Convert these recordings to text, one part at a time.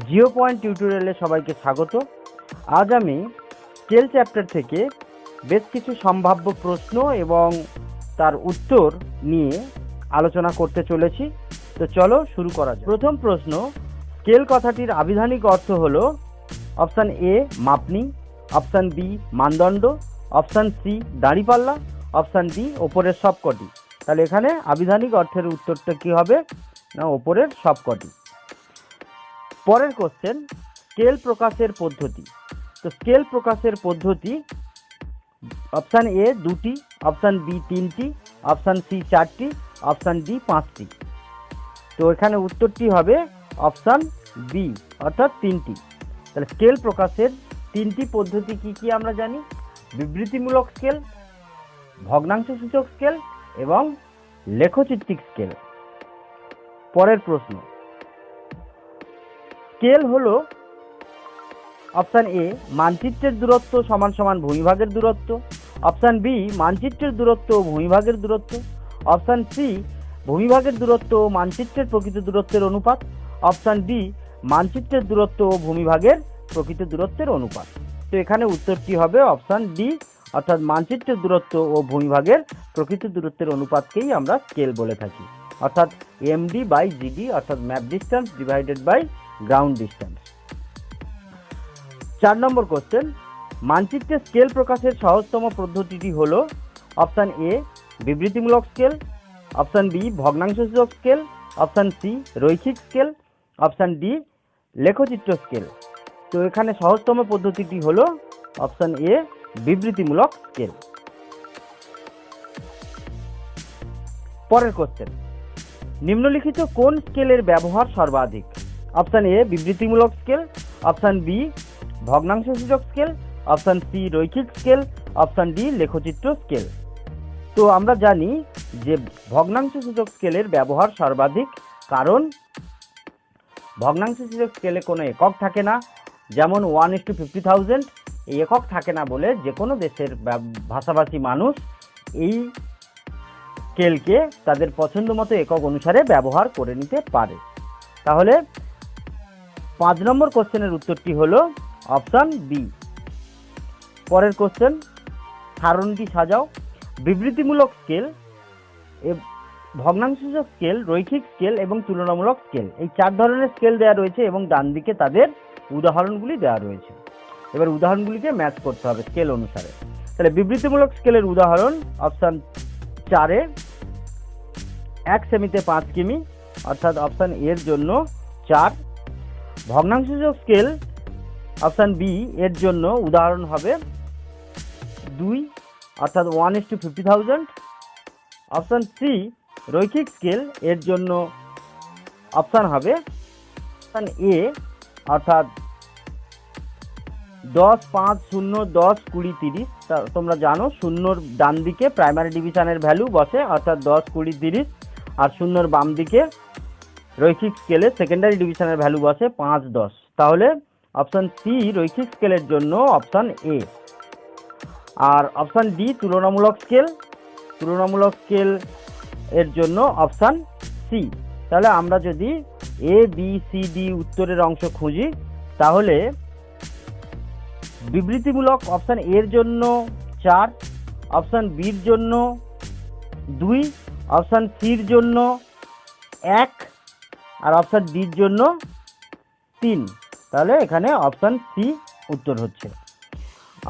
Zero point টিউটোরিয়ালে সবাইকে স্বাগত। আজ আমি স্কেল চ্যাপ্টার থেকে বেশ কিছু সম্ভাব্য প্রশ্ন এবং তার উত্তর নিয়ে আলোচনা করতে চলেছি। তো চলো শুরু করা যাক। প্রথম প্রশ্ন, স্কেল কথাটির আবিধানিক অর্থ হলো অপশান এ মাপনি, অপশান বি মানদণ্ড, অপশান সি দাঁড়িপাল্লা, অপশান ডি ওপরের সবকটি। তাহলে এখানে আবিধানিক অর্থের উত্তরটা কি হবে? না, ওপরের সবকটি। পরের কোশ্চেন স্কেল প্রকাশের পদ্ধতি। তো স্কেল প্রকাশের পদ্ধতি অপশান এ দুটি অপশান বি তিনটি অপশান সি চারটি অপশান ডি পাঁচটি। তো এখানে উত্তরটি হবে অপশান বি অর্থাৎ তিনটি। তাহলে স্কেল প্রকাশের তিনটি পদ্ধতি কি কি আমরা জানি? বিবৃতিমূলক স্কেল ভগ্নাংশ সূচক স্কেল এবং লেখচিত্রিক স্কেল পরের প্রশ্ন স্কেল হলো অপশান এ মানচিত্রের দূরত্ব সমান সমান ভূমিভাগের দূরত্ব অপশান বি মানচিত্রের দূরত্ব ভূমিভাগের দূরত্ব অপশান সি ভূমিভাগের দূরত্ব মানচিত্রের প্রকৃত দূরত্বের অনুপাত অপশান ডি মানচিত্রের দূরত্ব ভূমিভাগের প্রকৃত দূরত্বের অনুপাত। তো এখানে উত্তরটি হবে অপশান ডি অর্থাৎ মানচিত্রের দূরত্ব ও ভূমিভাগের প্রকৃত দূরত্বের অনুপাতকেই আমরা স্কেল বলে থাকি। অর্থাৎ এমডি বাই জিডি অর্থাৎ map distance divided by ground distance চার নম্বর কোশ্চেন মানচিত্রে স্কেল প্রকাশের সহজতম পদ্ধতিটি হলো অপশান এ বিবৃতিমূলক স্কেল অপশান বি ভগ্নাংশসূচক স্কেল অপশান সি রৈখিক স্কেল অপশান ডি লেখচিত্র স্কেল তো এখানে সহজতম পদ্ধতিটি হলো অপশান এ বিবৃতিমূলক স্কেল পরের কোশ্চেন নিম্নলিখিত কোন স্কেলের ব্যবহার সর্বাধিক? অপশান এ বিবৃতিমূলক স্কেল অপশান বি ভগ্নাংশ সূচক স্কেল অপশান সি রৈখিক স্কেল অপশান ডি লেখচিত্র স্কেল তো আমরা জানি যে ভগ্নাংশ সূচক স্কেলের ব্যবহার সর্বাধিক, কারণ ভগ্নাংশ সূচক স্কেলে কোনো একক থাকে না। যেমন one is two fifty thousand এই একক থাকে না বলে যে কোনো দেশের ভাষাভাষী মানুষ এই স্কেলকে তাদের পছন্দ মতো একক অনুসারে ব্যবহার করে নিতে পারে। তাহলে পাঁচ নম্বর কোশ্চেনের উত্তরটি হলো অপশান বি পরের কোশ্চেন, সারণীটি সাজাও। বিবৃতিমূলক স্কেল ভগ্নাংশসূচক স্কেল, রৈখিক স্কেল এবং তুলনামূলক স্কেল। এই চার ধরনের স্কেল দেওয়া রয়েছে এবং ডান দিকে তাদের উদাহরণগুলি দেওয়া রয়েছে। এবার উদাহরণগুলিকে ম্যাচ করতে হবে স্কেল অনুসারে। তাহলে বিবৃতিমূলক স্কেলের উদাহরণ অপশান চারে এক সেমিতে পাঁচ কিমি, অর্থাৎ অপশান এর জন্য চার। ভগ্নাংশসূচক স্কেল অপশান বি এর জন্য উদাহরণ হবে দুই, অর্থাৎ one is two fifty thousand option C, রৈখিক স্কেল এর জন্য অপশান হবে অপশান এ, অর্থাৎ দশ, পাঁচ, শূন্য, দশ, কুড়ি, তিরিশ। তোমরা জানো, শূন্যর ডান দিকে প্রাইমারি ডিভিশনের ভ্যালু বসে, অর্থাৎ দশ, কুড়ি, তিরিশ। আর শূন্যর বাম দিকে রৈখিক স্কেলে সেকেন্ডারি ডিভিশনের ভ্যালু বসে পাঁচ দশ। তাহলে অপশান সি রৈখিক স্কেলের জন্য অপশান এ আর অপশান ডি তুলনামূলক স্কেল তুলনামূলক স্কেল এর জন্য অপশান সি তাহলে আমরা যদি এ বি সি ডি উত্তরের অংশ খুঁজি, তাহলে বিবৃতিমূলক অপশান এর জন্য চার অপশান বির জন্য দুই অপশান সির জন্য এক আর অপশান ডির জন্য তিন। তাহলে এখানে অপশান সি উত্তর হচ্ছে।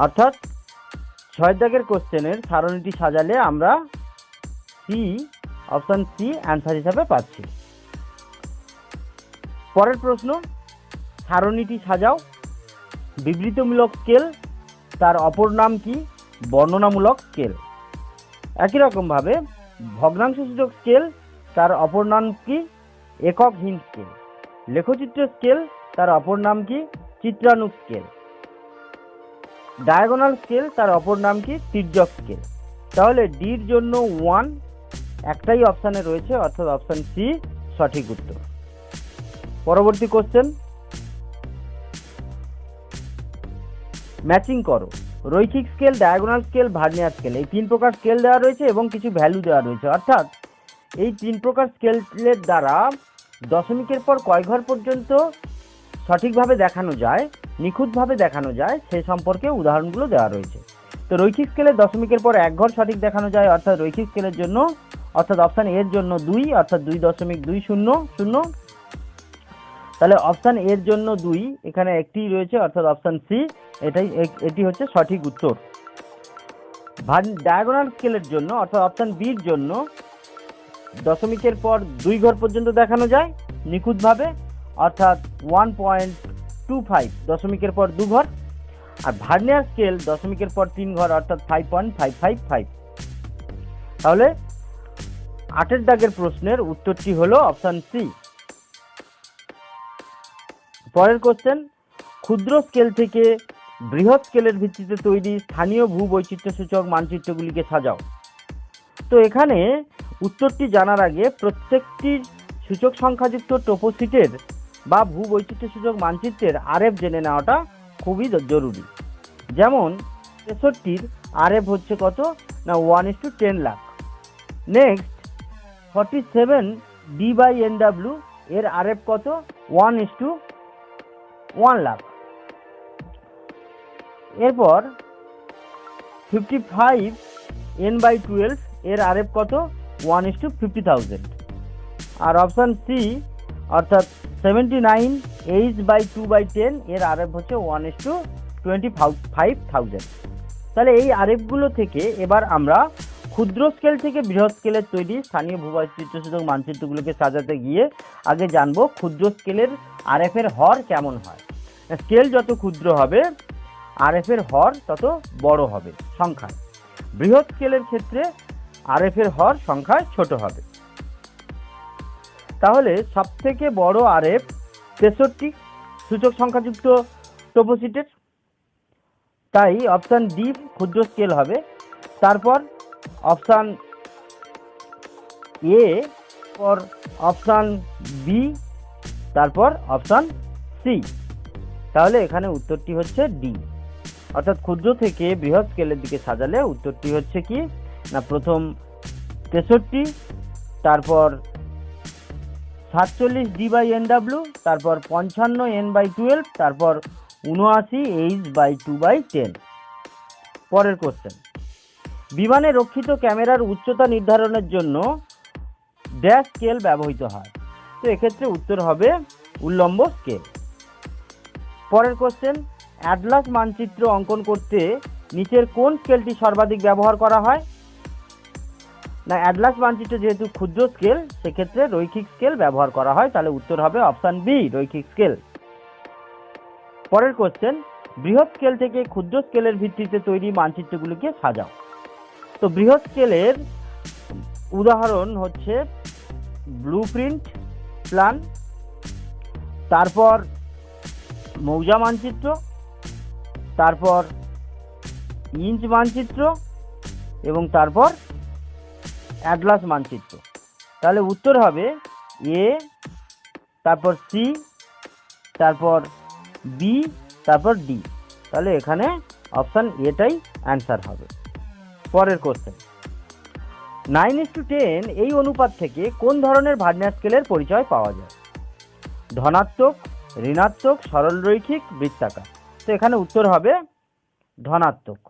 অর্থাৎ ছয় দাগের কোশ্চেনের সারণীটি সাজালে আমরা সি অপশান সি অ্যান্সার হিসাবে পাচ্ছি। পরের প্রশ্ন, সারণীটি সাজাও। বিবৃতিমূলক স্কেল তার অপর নাম কি? বর্ণনামূলক স্কেল একই রকমভাবে ভগ্নাংশ সূচক স্কেল তার অপর নাম কি? এককহীন স্কেল। লেখচিত্র স্কেল, তার অপর নাম কি? চিত্রাণু স্কেল। ডায়াগোনাল স্কেল, তার অপর নাম কি? তির্যক স্কেল। তাহলে ডির জন্য ওয়ান একটাই অপশানে রয়েছে, অর্থাৎ অপশান সি সঠিক উত্তর। পরবর্তী কোশ্চেন ম্যাচিং করো। রৈখিক scale, diagonal scale, vernier scale, এই তিন প্রকার স্কেল দেওয়া রয়েছে এবং কিছু ভ্যালু দেওয়া রয়েছে। অর্থাৎ এই তিন প্রকার স্কেলের দ্বারা দশমিকের পর কয় ঘর পর্যন্ত সঠিকভাবে দেখানো যায়, নিখুঁতভাবে দেখানো যায়, সে সম্পর্কে উদাহরণগুলো দেওয়া রয়েছে। তো রৈখিক স্কেলের দশমিকের পর এক ঘর সঠিক দেখানো যায়, অর্থাৎ রৈখিক স্কেলের জন্য, অর্থাৎ অপশান এর জন্য দুই, অর্থাৎ দুই দশমিক দুই শূন্য শূন্য। তাহলে অপশান এর জন্য দুই, এখানে একটি রয়েছে, অর্থাৎ অপশান সি এটাই এটি হচ্ছে সঠিক উত্তর। ভান ডায়াগোনাল স্কেলের জন্য, অর্থাৎ অপশান বির জন্য দশমিকের পর দুই ঘর পর্যন্ত দেখানো যায় নিখুঁতভাবে, অর্থাৎ ওয়ান পয়েন্ট টু ফাইভ দশমিকের পর দু ঘর, আর ভার্নিয়ার স্কেল দশমিকের পর তিন ঘর, অর্থাৎ five point five five five তাহলে আটের দাগের প্রশ্নের উত্তরটি হলো অপশান সি পরের কোশ্চেন ক্ষুদ্র স্কেল থেকে বৃহৎ স্কেলের ভিত্তিতে তৈরি স্থানীয় ভূবৈচিত্র্যসূচক মানচিত্রগুলিকে সাজাও। তো এখানে উত্তরটি জানার আগে প্রত্যেকটি সূচক সংখ্যাযুক্ত টোপোসিটের বা ভূবৈচিত্র্যসূচক মানচিত্রের আরএফ জেনে নেওয়াটা খুবই জরুরি। যেমন, তেষট্টির আরএফ হচ্ছে কত? না one is two ten lakh next forty seven D by N W এর আরএফ কত? One is two one lakh এরপর fifty five N by twelve এর আরএফ কত? One is two fifty thousand R option C অর্থাৎ seventy nine H by two by ten এর RF হচ্ছে one is two twenty five thousand তাহলে এই আরএফগুলো থেকে এবার আমরা ক্ষুদ্র স্কেল থেকে বৃহৎ স্কেলের তৈরি স্থানীয় ভূবৈচিত্র্যসূচক মানচিত্রগুলোকে সাজাতে গিয়ে আগে জানব ক্ষুদ্র স্কেলের আরএফ এর হর কেমন হয়। স্কেল যত ক্ষুদ্র হবে আরএফ এর হর তত বড় হবে সংখ্যায় বৃহৎ স্কেলের ক্ষেত্রে আরএফ এর হর সংখ্যায় ছোট হবে। তাহলে সবথেকে বড় আরএফ তেষট্টি, সূচক সংখ্যাযুক্ত টোপোসিটের তাই অপশান ডি ক্ষুদ্র স্কেল হবে। তারপর অপশান এ পর অপশান বি, তারপর অপশান সি। তাহলে এখানে উত্তরটি হচ্ছে ডি। অর্থাৎ ক্ষুদ্র থেকে বৃহৎ স্কেলের দিকে সাজালে উত্তরটি হচ্ছে কি? না, প্রথম তেষট্টি, তারপর সাতচল্লিশ ডি বাই এন ডাব্লিউ তারপর পঞ্চান্ন এন বাই টুয়েলভ তারপর উনআশি H by two by ten পরের কোশ্চেন বিমানে রক্ষিত ক্যামেরার উচ্চতা নির্ধারণের জন্য ড্যাশ স্কেল ব্যবহৃত হয়। তো এক্ষেত্রে উত্তর হবে উল্লম্ব স্কেল পরের কোশ্চেন অ্যাটলাস মানচিত্র অঙ্কন করতে নিচের কোন স্কেলটি সর্বাধিক ব্যবহার করা হয়? না অ্যাটলাস মানচিত্র যেহেতু ক্ষুদ্র স্কেল সেক্ষেত্রে রৈখিক স্কেল ব্যবহার করা হয়। তাহলে উত্তর হবে অপশান বি রৈখিক স্কেল পরের কোশ্চেন বৃহৎ স্কেল থেকে ক্ষুদ্র স্কেলের ভিত্তিতে তৈরি মানচিত্রগুলিকে সাজাও। তো বৃহৎ স্কেলের উদাহরণ হচ্ছে ব্লু প্রিন্ট প্ল্যান তারপর মৌজা মানচিত্র, তারপর ইঞ্চ মানচিত্র এবং তারপর অ্যাটলাস মানচিত্র। তাহলে উত্তর হবে এ, তারপর সি, তারপর বি, তারপর ডি। তাহলে এখানে অপশান এটাই অ্যান্সার হবে। পরের question nine is two ten এই অনুপাত থেকে কোন ধরনের ভার্নিয়ার স্কেলের পরিচয় পাওয়া যায়? ধনাত্মক, ঋণাত্মক, সরলরৈখিক, বৃত্তাকার। তো এখানে উত্তর হবে ধনাত্মক।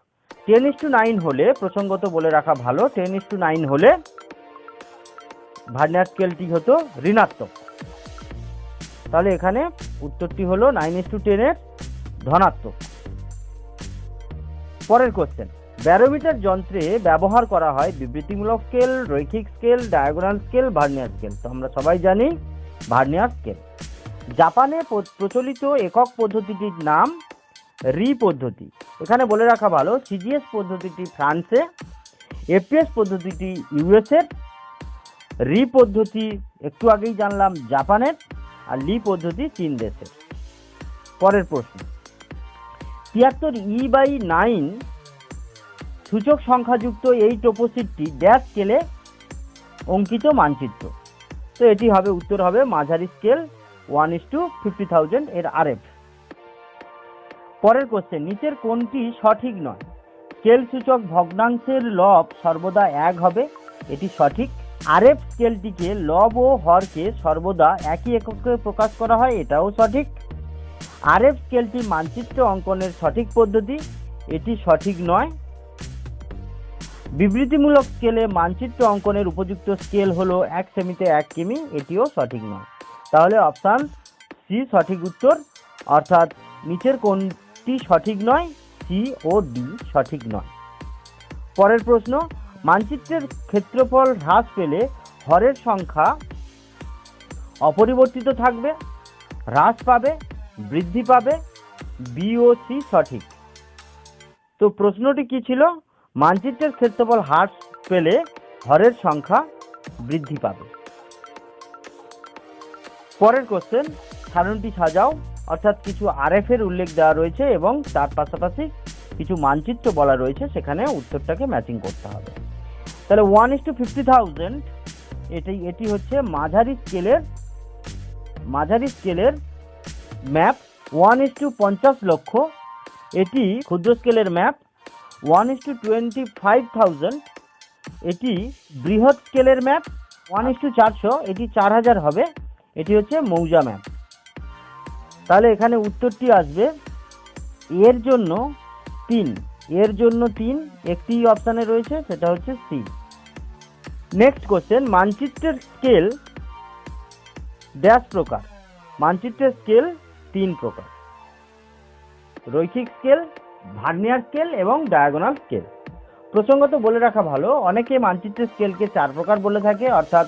টেন ইস টু নাইন হলে, প্রসঙ্গত বলে রাখা ভালো, টেন ইস টু নাইন হলে ভার্নিয়ার স্কেলটি হতো ঋণাত্মক। তাহলে এখানে উত্তরটি হলো নাইন ইস টু টেনের ধনাত্মক। পরের কোশ্চেন ব্যারোমিটার যন্ত্রে ব্যবহার করা হয় বিবৃতিমূলক স্কেল, রৈখিক scale diagonal scale, vernier scale. তো আমরা সবাই জানি ভার্নিয়ার স্কেল। জাপানে প্রচলিত একক পদ্ধতিটির নাম রি পদ্ধতি। এখানে বলে রাখা ভালো, সিজিএস পদ্ধতিটি ফ্রান্সে এপিএস পদ্ধতিটি ইউএসের রি পদ্ধতি একটু আগেই জানলাম জাপানের, আর লি পদ্ধতি চীন দেশের। পরের প্রশ্ন, তিয়াত্তর ই বাই নাইন সূচক সংখ্যাযুক্ত এই টোপোসিটটি ড্যাশ স্কেলে অঙ্কিত মানচিত্র। তো এটি হবে, উত্তর হবে মাঝারি scale one is to fifty thousand এর আরএফ। পরের কোশ্চেন নিচের কোনটি সঠিক নয়? স্কেল সূচক ভগ্নাংশের লব সর্বদা এক হবে, এটি সঠিক। আরএফ স্কেলটিকে লব ও হরকে সর্বদা একই এককে প্রকাশ করা হয়, এটাও সঠিক। আরএফ স্কেলটি মানচিত্র অঙ্কনের সঠিক পদ্ধতি, এটি সঠিক নয়। বিবৃতিমূলক স্কেলে মানচিত্র অঙ্কনের উপযুক্ত স্কেল হলো এক সেমিতে এক কিমি, এটিও সঠিক নয়। তাহলে অপশান সি সঠিক উত্তর, অর্থাৎ নিচের কোনটি সঠিক নয় সি ও ডি সঠিক নয়। পরের প্রশ্ন, মানচিত্রের ক্ষেত্রফল হ্রাস পেলে হরের সংখ্যা অপরিবর্তিত থাকবে, হ্রাস পাবে, বৃদ্ধি পাবে বি ও সি সঠিক। তো প্রশ্নটি কি ছিল? মানচিত্রের ক্ষেত্রফল হ্রাস পেলে হরের সংখ্যা বৃদ্ধি পাবে। পরের কোশ্চেন সারণটি সাজাও। অর্থাৎ কিছু আরএফ এর উল্লেখ দেওয়া রয়েছে এবং তার পাশাপাশি কিছু মানচিত্র বলা রয়েছে, সেখানে উত্তরটাকে ম্যাচিং করতে হবে। তাহলে one is two fifty thousand এটি এটি হচ্ছে মাঝারি স্কেলের মাঝারি স্কেলের ম্যাপ ওয়ান ইস টু পঞ্চাশ লক্ষ, এটি ক্ষুদ্র স্কেলের map one is two twenty five thousand এটি বৃহৎ স্কেলের ম্যাপ ওয়ান ইস টু চারশো, এটি চার হাজার হবে। এটি হচ্ছে মৌজা ম্যাপ তাহলে এখানে উত্তরটি আসবে এর জন্য তিন। এর জন্য তিন, একটি অপশানে রয়েছে, সেটা হচ্ছে সি নেক্সট কোশ্চেন মানচিত্রের স্কেল ড্যাশ প্রকার। মানচিত্রের স্কেল তিন প্রকার। রৈখিক স্কেল ভার্নিয়ার স্কেল এবং ডায়াগোনাল স্কেল প্রসঙ্গত বলে রাখা ভালো, অনেকে মানচিত্রের স্কেলকে চার প্রকার বলে থাকে, অর্থাৎ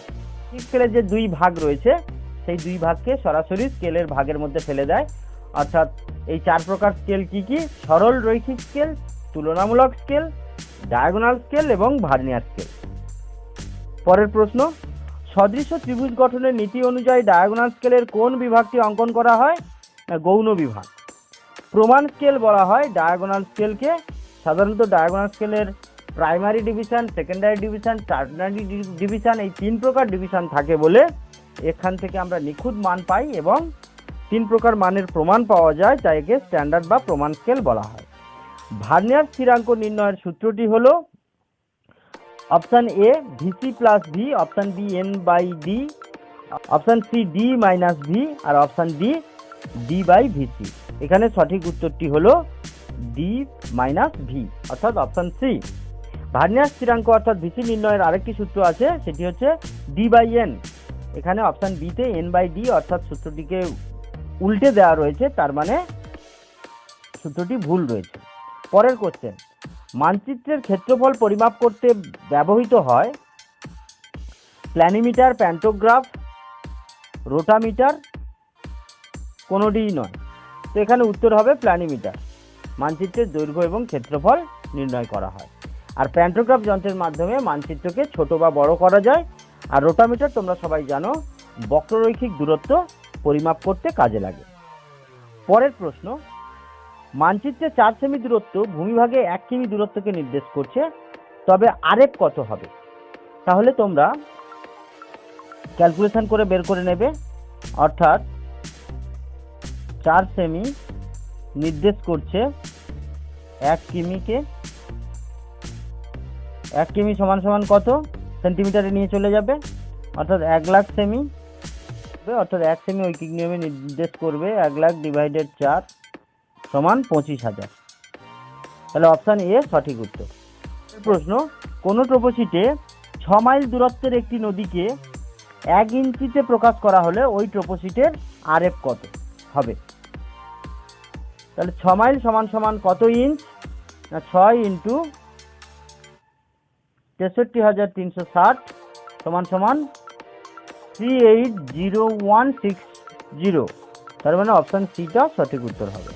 স্কেলের যে দুই ভাগ রয়েছে সেই দুই ভাগকে সরাসরি স্কেলের ভাগের মধ্যে ফেলে দেয়। অর্থাৎ এই চার প্রকার স্কেল কি কি? সরল রৈখিক স্কেল, তুলনামূলক স্কেল, ডায়াগোনাল স্কেল এবং ভার্নিয়ার স্কেল। পরের প্রশ্ন, সদৃশ ত্রিভুজ গঠনের নীতি অনুযায়ী ডায়াগোনাল স্কেলের কোন বিভাগটি অঙ্কন করা হয়? গৌণ বিভাগ। প্রমাণ স্কেল বলা হয় ডায়াগোনাল স্কেলকে। সাধারণত ডায়াগোনাল স্কেলের primary division, secondary division, ternary division এই তিন প্রকার ডিভিশন থাকে বলে এখান থেকে আমরা নিখুঁত মান পাই এবং তিন প্রকার মানের প্রমাণ পাওয়া যায় তাই একে স্ট্যান্ডার্ড বা প্রমাণ স্কেল বলা হয়। ভার্নিয়ার স্থিরাঙ্ক নির্ণয়ের সূত্রটি হলো option A VC plus V option B N by D option C D minus V R option D D by VC এখানে সঠিক উত্তরটি হলো ডি মাইনাস ভি অর্থাৎ অপশান সি ভার্নিয়ার স্থিরাঙ্ক অর্থাৎ ভিসি নির্ণয়ের আরেকটি সূত্র আছে, সেটি হচ্ছে ডি বাই এন এখানে অপশান বিতে এন বাই ডি অর্থাৎ সূত্রটিকে উল্টে দেওয়া রয়েছে, তার মানে সূত্রটি ভুল রয়েছে। পরের কোশ্চেন মানচিত্রের ক্ষেত্রফল পরিমাপ করতে ব্যবহৃত হয় প্ল্যানিমিটার, প্যান্টোগ্রাফ, রোটামিটার, কোনোটিই নয়। তো এখানে উত্তর হবে প্ল্যানিমিটার, মানচিত্রের দৈর্ঘ্য এবং ক্ষেত্রফল নির্ণয় করা হয়। আর প্যান্টোগ্রাফ যন্ত্রের মাধ্যমে মানচিত্রকে ছোট বা বড় করা যায় আর রোটামিটার তোমরা সবাই জানো, বক্ররৈখিক দূরত্ব পরিমাপ করতে কাজে লাগে। পরের প্রশ্ন, মানচিত্রে চার সেমি দূরত্ব ভূমিভাগে এক কিমি দূরত্বকে নির্দেশ করছে, তবে আরেক কত হবে? তাহলে তোমরা ক্যালকুলেশন করে বের করে নেবে, অর্থাৎ চার সেমি নির্দেশ করছে এক কিমিকে, এক কিমি সমান সমান কত? সেন্টিমিটারে নিয়ে চলে যাবে। অর্থাৎ এক লাখ সেমি অর্থাৎ এক সেমি ঐকিক নিয়মে নির্দেশ করবে এক লাখ ডিভাইডেড চার সমান পঁচিশ হাজার। তাহলে অপশান এ সঠিক উত্তর। প্রশ্ন, কোন ট্রপোশিটে ছ মাইল দূরত্বের একটি নদীকে এক ইঞ্চিতে প্রকাশ করা হলে ওই ট্রপোশিটের আরএফ কত হবে? তাহলে ছ মাইল সমান সমান কত ইঞ্চ না, ছয় ইন্টু তেষট্টি হাজার তিনশো ষাট সমান সমান three eight zero one six zero তার মানে অপশান সিটা সঠিক উত্তর হবে।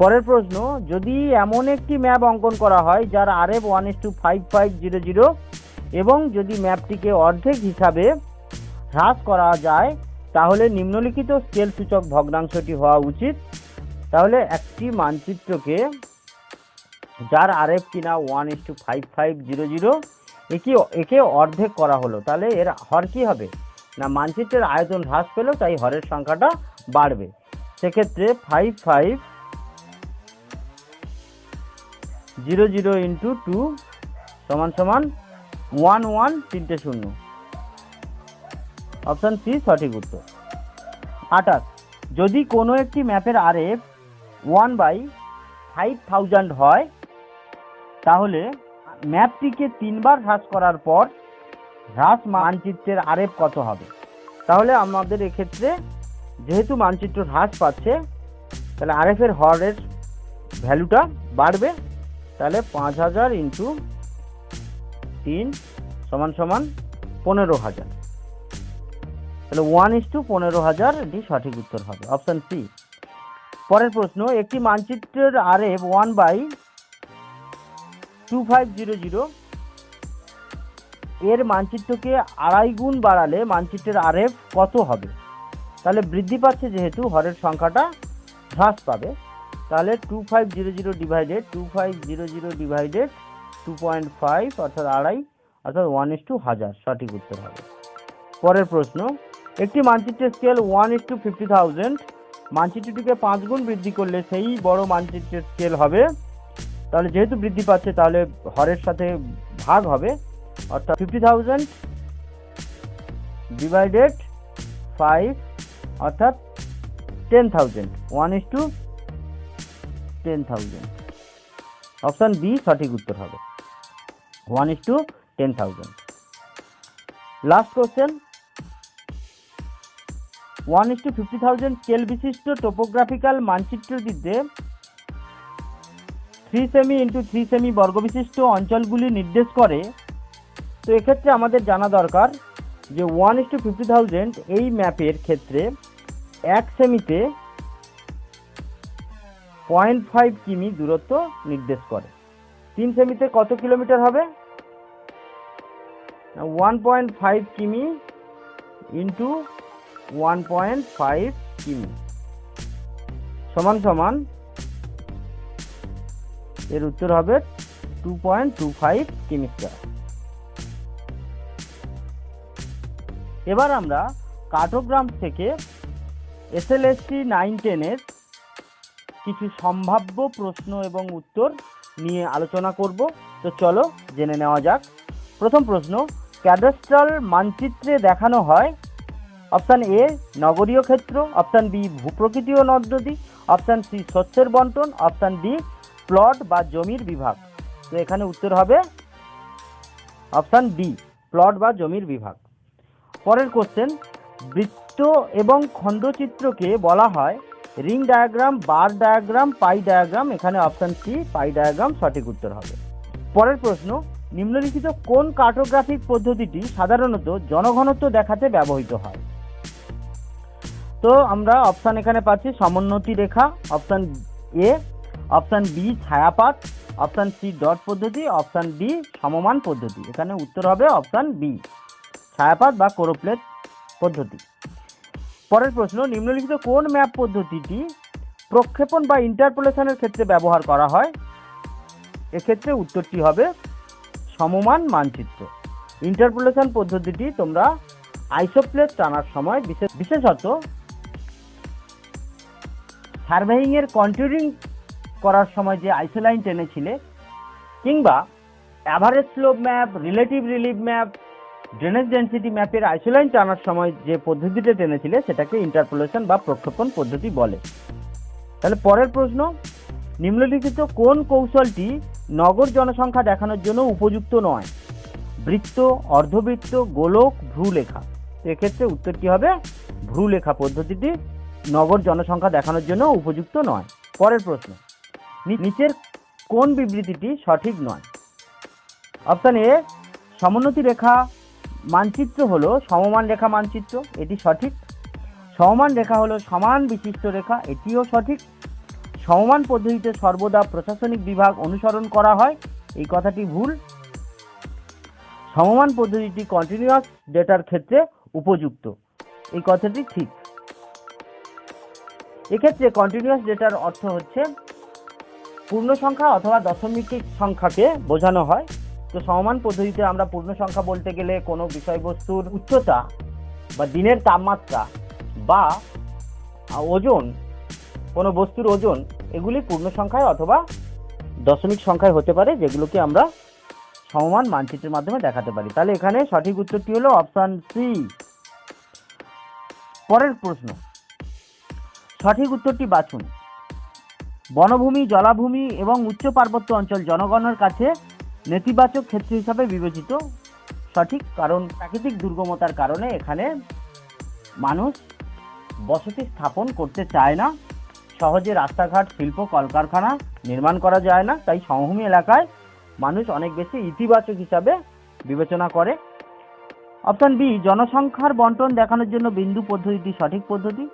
পরের প্রশ্ন, যদি এমন একটি ম্যাপ অঙ্কন করা হয় যার R F one is two five five zero zero এবং যদি ম্যাপটিকে অর্ধেক হিসাবে হ্রাস করা যায়, তাহলে নিম্নলিখিত স্কেল সূচক ভগ্নাংশটি হওয়া উচিত। তাহলে একটি মানচিত্রকে যার আর এফ কিনা one is two five five zero zero একে একে অর্ধেক করা হলো। তাহলে এর হর কি হবে? না, মানচিত্রের আয়তন হ্রাস পেলেও তাই হরের সংখ্যাটা বাড়বে। সেক্ষেত্রে five five zero zero into two সমান সমান ওয়ান ওয়ান তিনটে শূন্য। অপশান সি সঠিক উত্তর। আঠাশ। যদি কোনো একটি ম্যাপের RF one by five thousand হয় তাহলে ম্যাপটিকে তিনবার হ্রাস করার পর হ্রাস মানচিত্রের আরএফ কত হবে? তাহলে আমাদের এক্ষেত্রে যেহেতু মানচিত্র হ্রাস পাচ্ছে, তাহলে আরএফ এর হরের ভ্যালুটা বাড়বে। তাহলে পাঁচ হাজার ইন্টু তিন সমান সমান পনেরো হাজার। তাহলে ওয়ান ইস টু পনেরো হাজার এটি সঠিক উত্তর হবে, অপশান সি। পরের প্রশ্ন, একটি মানচিত্রের RF one by two five zero zero এর মানচিত্রকে আড়াই গুণ বাড়ালে মানচিত্রের আরএফ কত হবে? তাহলে বৃদ্ধি পাচ্ছে যেহেতু, হরের সংখ্যাটা হ্রাস পাবে। তাহলে two five zero zero divided two five zero zero divided two point five অর্থাৎ আড়াই, অর্থাৎ ওয়ান ইস টু হাজার, সঠিক উত্তর হবে। পরের প্রশ্ন, একটি মানচিত্রের scale one is two fifty thousand মানচিত্রটিকে পাঁচ গুণ বৃদ্ধি করলে সেই বড় মানচিত্রের স্কেল হবে তাহলে যেহেতু বৃদ্ধি পাচ্ছে, তাহলে হরের সাথে ভাগ হবে। অর্থাৎ ফিফটি থাউজেন্ড ডিভাইডেড ফাইভ অর্থাৎ ten thousand one is two ten thousand option B সঠিক উত্তর হবে। One is two ten thousand last question one is two fifty thousand scale বিশিষ্ট টোপোগ্রাফিক্যাল মানচিত্র দিতে থ্রি সেমি ইন্টু থ্রি সেমি বর্গবিশিষ্ট অঞ্চলগুলি নির্দেশ করে। তো এক্ষেত্রে আমাদের জানা দরকার যে one is two fifty thousand এই ম্যাপের ক্ষেত্রে এক সেমিতে পয়েন্ট ফাইভ কিমি দূরত্ব নির্দেশ করে। তিন সেমিতে কত কিলোমিটার হবে? ওয়ান পয়েন্ট ফাইভ কিমি ইন্টু ওয়ান পয়েন্ট ফাইভ কিমি। সমান সমান এর উত্তর হবে টু পয়েন্ট টু ফাইভ কিমি স্কোয়ার এবার আমরা কার্টোগ্রাম থেকে এসএলএসটি নাইন টেনের কিছু সম্ভাব্য প্রশ্ন এবং উত্তর নিয়ে আলোচনা করব। তো চলো জেনে নেওয়া যাক। প্রথম প্রশ্ন, ক্যাডাস্ট্রাল মানচিত্রে দেখানো হয় অপশান এ নগরীয় ক্ষেত্র, অপশান বি ভূপ্রকৃতীয় নদ নদী, অপশান সি স্বচ্ছের বন্টন, অপশান ডি প্লট বা জমির বিভাগ। তো এখানে উত্তর হবে অপশান ডি প্লট বা জমির বিভাগ। পরের কোশ্চেন বৃত্ত এবং খণ্ডচিত্রকে বলা হয় ring diagram, bar diagram, pie diagram. এখানে অপশান সি, পাই ডায়াগ্রাম, সঠিক উত্তর হবে। পরের প্রশ্ন, নিম্নলিখিত কোন কার্টোগ্রাফিক পদ্ধতিটি সাধারণত জনঘনত্ব দেখাতে ব্যবহৃত হয়? তো আমরা অপশান এখানে পাচ্ছি সমোন্নতি রেখা, অপশান এ অপশান বি ছায়াপাত অপশান সি, ডট পদ্ধতি। অপশান ডি, সমমান পদ্ধতি। এখানে উত্তর হবে অপশান বি ছায়াপাত বা কোরোপ্লেট পদ্ধতি। পরের প্রশ্ন, নিম্নলিখিত কোন ম্যাপ পদ্ধতিটি প্রক্ষেপণ বা ইন্টারপোলেশনের ক্ষেত্রে ব্যবহার করা হয়? এক্ষেত্রে উত্তরটি হবে সমমান মানচিত্র। ইন্টারপোলেশন পদ্ধতিটি তোমরা আইসোপ্লেট টানার সময়, বিশেষ বিশেষত সার্ভেইংয়ের কন্ট্রোলিং করার সময় যে আইসোলাইন টেনেছিলে, কিংবা average slope map relative relief map drainage density ম্যাপের আইসোলাইন টানার সময় যে পদ্ধতিটা টেনেছিলে, সেটাকে ইন্টারপোলেশন বা প্রক্ষেপণ পদ্ধতি বলে। তাহলে পরের প্রশ্ন, নিম্নলিখিত কোন কৌশলটি নগর জনসংখ্যা দেখানোর জন্য উপযুক্ত নয়? বৃত্ত, অর্ধবৃত্ত, গোলক, ভ্রুলেখা। এক্ষেত্রে উত্তর কি হবে? ভ্রুলেখা পদ্ধতিটি নগর জনসংখ্যা দেখানোর জন্য উপযুক্ত নয়। পরের প্রশ্ন নিচের কোন বিবৃতিটি সঠিক নয়। অপশান এ, সমোন্নতি রেখা মানচিত্র হলো সমমান রেখা মানচিত্র, এটি সঠিক। সমমান রেখা হলো সমান বিশিষ্ট রেখা, এটিও সঠিক। সমমান পদ্ধতিতে সর্বদা প্রশাসনিক বিভাগ অনুসরণ করা হয়, এই কথাটি ভুল। সমমান পদ্ধতিটি কন্টিনিউয়াস ডেটার ক্ষেত্রে উপযুক্ত, এই কথাটি ঠিক। এক্ষেত্রে কন্টিনিউয়াস ডেটার অর্থ হচ্ছে পূর্ণ সংখ্যা অথবা দশমিক সংখ্যাকে বোঝানো হয়। তো সমান পদ্ধতিতে আমরা পূর্ণ সংখ্যা বলতে গেলে কোনো বিষয়বস্তুর উচ্চতা বা দিনের তাপমাত্রা বা ওজন, কোনো বস্তুর ওজন, এগুলি পূর্ণ সংখ্যায় অথবা দশমিক সংখ্যায় হতে পারে, যেগুলোকে আমরা সমমান মানচিত্রের মাধ্যমে দেখাতে পারি। তাহলে এখানে সঠিক উত্তরটি হলো অপশান সি। পরের প্রশ্ন। সঠিক উত্তরটি বাছুন। বনভূমি, জলাভূমি এবং উচ্চ পার্বত্য অঞ্চল জনগণের কাছে নেতিবাচক ক্ষেত্র হিসাবে বিবেচিত। সঠিক কারণ, প্রাকৃতিক দুর্গমতার কারণে এখানে মানুষ বসতি স্থাপন করতে চায় না। সহজে রাস্তাঘাট, শিল্প, কলকারখানা নির্মাণ করা যায় না। তাই সমভূমি এলাকায় মানুষ অনেক বেশি ইতিবাচক হিসাবে বিবেচনা করে। অপশন বি, জনসংখ্যার বন্টন দেখানোর জন্য বিন্দু পদ্ধতিটি সঠিক পদ্ধতি।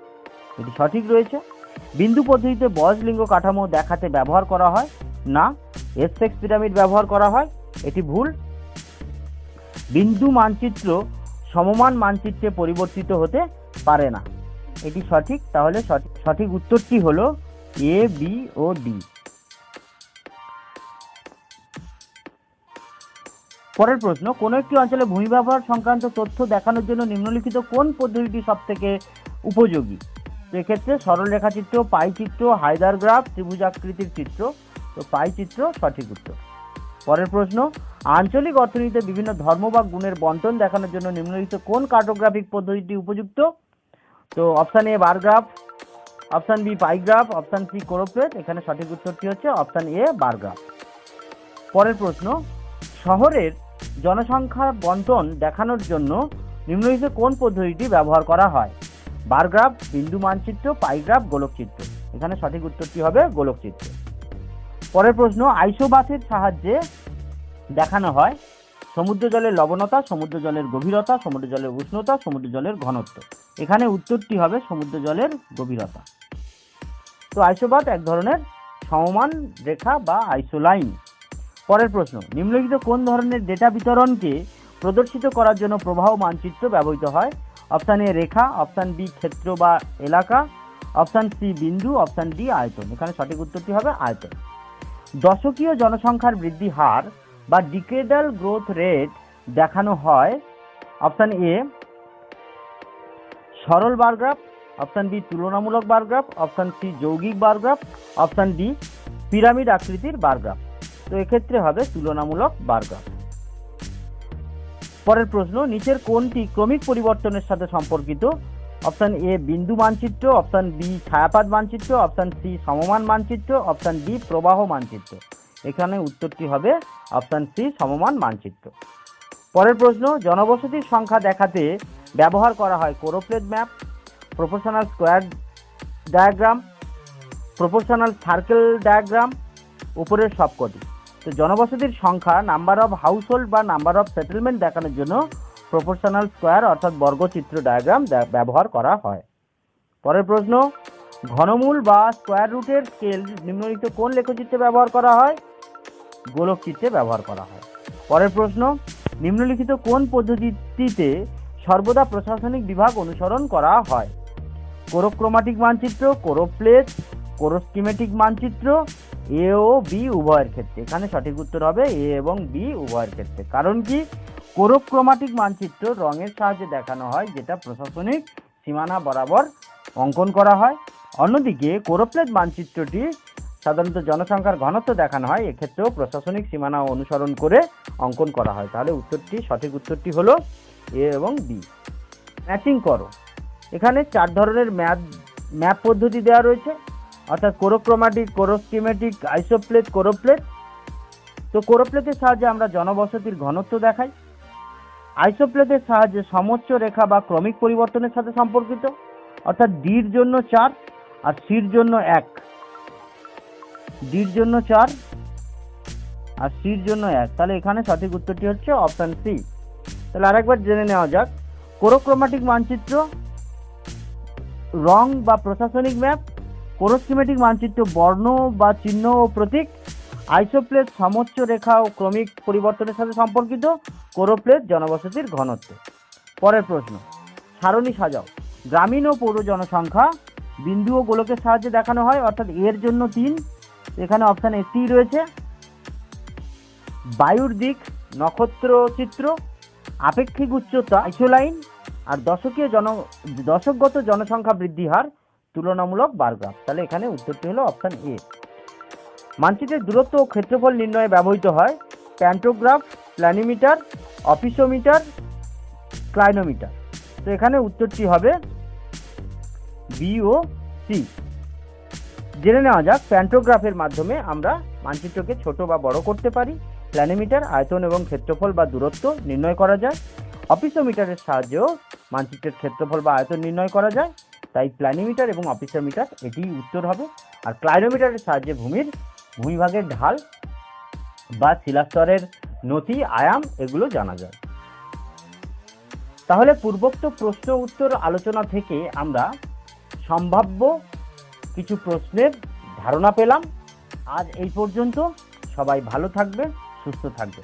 এটি সঠিক রয়েছে। বিন্দু পদ্ধতিতে বয়স লিঙ্গ কাঠামো দেখাতে ব্যবহার করা হয়। না এস সেক্স পিরামিড ব্যবহার করা হয়। এটি ভুল। বিন্দু মানচিত্র সমমান মানচিত্রে পরিবর্তিত হতে পারে না। এটি সঠিক? তাহলে সঠিক উত্তরটি হল এ বি ও ডি পরের প্রশ্ন, কোনো একটি অঞ্চলে ভূমি ব্যবহার সংক্রান্ত তথ্য দেখানোর জন্য নিম্নলিখিত কোন পদ্ধতিটি সবথেকে উপযোগী? তো এক্ষেত্রে সরল রেখাচিত্র পাই চিত্র হায়দার গ্রাফ, ত্রিভুজাকৃতির চিত্র। তো পাই চিত্র সঠিক উত্তর। পরের প্রশ্ন, আঞ্চলিক অর্থনীতিতে বিভিন্ন ধর্ম বা গুণের বন্টন দেখানোর জন্য নিম্নলিখিত কোন কার্টোগ্রাফিক পদ্ধতিটি উপযুক্ত? তো option A, bar graph, option B pie graph option C, choropleth. এখানে সঠিক উত্তরটি হচ্ছে অপশান এ বারগ্রাফ পরের প্রশ্ন, শহরের জনসংখ্যা বন্টন দেখানোর জন্য নিম্নলিখিত কোন পদ্ধতিটি ব্যবহার করা হয়? বার গ্রাফ বিন্দু মানচিত্র, পাইগ্রাফ, গোলকচিত্র। এখানে সঠিক উত্তরটি হবে গোলকচিত্র। পরের প্রশ্ন, আইসোবাসের সাহায্যে দেখানো হয় সমুদ্র জলের লবণতা সমুদ্র জলের গভীরতা সমুদ্র জলের উষ্ণতা সমুদ্র জলের ঘনত্ব। এখানে উত্তরটি হবে সমুদ্র জলের গভীরতা। তো আইসোবাত এক ধরনের সমমান রেখা বা আইসোলাইন। পরের প্রশ্ন, নিম্নলিখিত কোন ধরনের ডেটা বিতরণকে প্রদর্শিত করার জন্য প্রবাহ মানচিত্র ব্যবহৃত হয়? অপশান এ রেখা, অপশান বি ক্ষেত্র বা এলাকা, অপশান সি বিন্দু, অপশান ডি আয়তন। এখানে সঠিক উত্তরটি হবে আয়তন। দশকীয় জনসংখ্যার বৃদ্ধি হার বা ডিকেডাল গ্রোথ রেট দেখানো হয় অপশান এ, সরল বারগ্রাফ অপশান বি তুলনামূলক বারগ্রাফ অপশান সি যৌগিক bar graph option D pyramid আকৃতির বারগ্রাফ তো এক্ষেত্রে হবে তুলনামূলক বারগ্রাফ পরের প্রশ্ন, নিচের কোনটি ক্রমিক পরিবর্তনের সাথে সম্পর্কিত? অপশান এ বিন্দু মানচিত্র, অপশান বি ছায়াপাত মানচিত্র, অপশান সি সমমান মানচিত্র, অপশান ডি প্রবাহ মানচিত্র। এখানে উত্তরটি হবে অপশান সি সমমান মানচিত্র। পরের প্রশ্ন, জনবসতির সংখ্যা দেখাতে ব্যবহার করা হয় choropleth map, proportional square diagram, proportional circle diagram, উপরের সবকটি। তো জনবসতির সংখ্যা নাম্বার অফ হাউসহোল্ড বা নাম্বার অফ সেটেলমেন্ট দেখানোর জন্য প্রপোর্শনাল স্কোয়ার অর্থাৎ বর্গচিত্র ডায়াগ্রাম ব্যবহার করা হয়। পরের প্রশ্ন, ঘনমূল বা স্কোয়ার রুটের স্কেল নিম্নলিখিত কোন লেখচিত্রে ব্যবহার করা হয়? গোলক চিত্রে ব্যবহার করা হয়। পরের প্রশ্ন, নিম্নলিখিত কোন পদ্ধতিতে সর্বদা প্রশাসনিক বিভাগ অনুসরণ করা হয়? কোরোক্রোমাটিক মানচিত্র কোরোপ্লেস কোরোস্কিমেটিক মানচিত্র এ ও বি উভয়ের ক্ষেত্রে। এখানে সঠিক উত্তর হবে এ এবং বি উভয়ের ক্ষেত্রে। কারণ কি? কোরোক্রোমাটিক মানচিত্র রঙের সাহায্যে দেখানো হয়, যেটা প্রশাসনিক সীমানা বরাবর অঙ্কন করা হয়। অন্যদিকে, কোরোপ্লেট মানচিত্রটি সাধারণত জনসংখ্যার ঘনত্ব দেখানো হয়, এক্ষেত্রেও প্রশাসনিক সীমানা অনুসরণ করে অঙ্কন করা হয়। তাহলে উত্তরটি, সঠিক উত্তরটি হলো এ এবং বি ম্যাচিং করো। এখানে চার ধরনের ম্যাপ ম্যাপ পদ্ধতি দেওয়া রয়েছে। অর্থাৎ কোরোক্রোমাটিক, কোরোস্কিমেটিক, আইসোপ্লেট, কোরোপ্লেট। তো কোরোপ্লেটের সাহায্যে আমরা জনবসতির ঘনত্ব দেখাই। আইসোপ্লেটের সাহায্যে সমোচ্চ রেখা বা ক্রমিক পরিবর্তনের সাথে সম্পর্কিত, অর্থাৎ ডির জন্য চার আর সির জন্য এক। ডির জন্য চার আর সির জন্য এক। তাহলে এখানে সঠিক উত্তরটি হচ্ছে অপশান সি। তাহলে আরেকবার জেনে নেওয়া যাক। কোরোক্রোমাটিক মানচিত্র, রং বা প্রশাসনিক ম্যাপ কোরোস্কিমেটিক মানচিত্র, বর্ণ বা চিহ্ন ও প্রতীক আইসোপ্লেট সমোচ্চ রেখা ও ক্রমিক পরিবর্তনের সাথে সম্পর্কিত, কোরোপ্লেট জনবসতির ঘনত্ব। পরের প্রশ্ন, সারণী সাজাও। গ্রামীণ ও পৌর জনসংখ্যা, বিন্দু ও গোলকের সাহায্যে দেখানো হয়, অর্থাৎ এর জন্য তিন। এখানে অপশান এসি রয়েছে। বায়ুর দিক, নক্ষত্র চিত্র, আপেক্ষিক উচ্চতা আইসোলাইন আর দশকীয় জন দশকগত জনসংখ্যা বৃদ্ধি হার তুলনামূলক বারগ্রাফ তাহলে এখানে উত্তরটি হলো অপশান এ মানচিত্রের দূরত্ব ও ক্ষেত্রফল নির্ণয়ে ব্যবহৃত হয় প্যান্টোগ্রাফ প্ল্যানিমিটার অফিসোমিটার ক্লাইনোমিটার তো এখানে উত্তরটি হবে বি ও সি জেনে নেওয়া যাক প্যান্টোগ্রাফের মাধ্যমে আমরা মানচিত্রকে ছোট বা বড় করতে পারি। প্ল্যানিমিটার আয়তন এবং ক্ষেত্রফল বা দূরত্ব নির্ণয় করা যায়। অফিসোমিটারের সাহায্যেও মানচিত্রের ক্ষেত্রফল বা আয়তন নির্ণয় করা যায়। তাই প্ল্যানিমিটার এবং অফিসোমিটার এটি উত্তর হবে। আর ক্লাইনোমিটারের সাহায্যে ভূমির, ভূমিভাগের ঢাল বা শিলাস্তরের নথি, আয়াম এগুলো জানা যায়। তাহলে পূর্বোক্ত প্রশ্ন উত্তর আলোচনা থেকে আমরা সম্ভাব্য কিছু প্রশ্নের ধারণা পেলাম। আজ এই পর্যন্ত। সবাই ভালো থাকবে সুস্থ থাকবে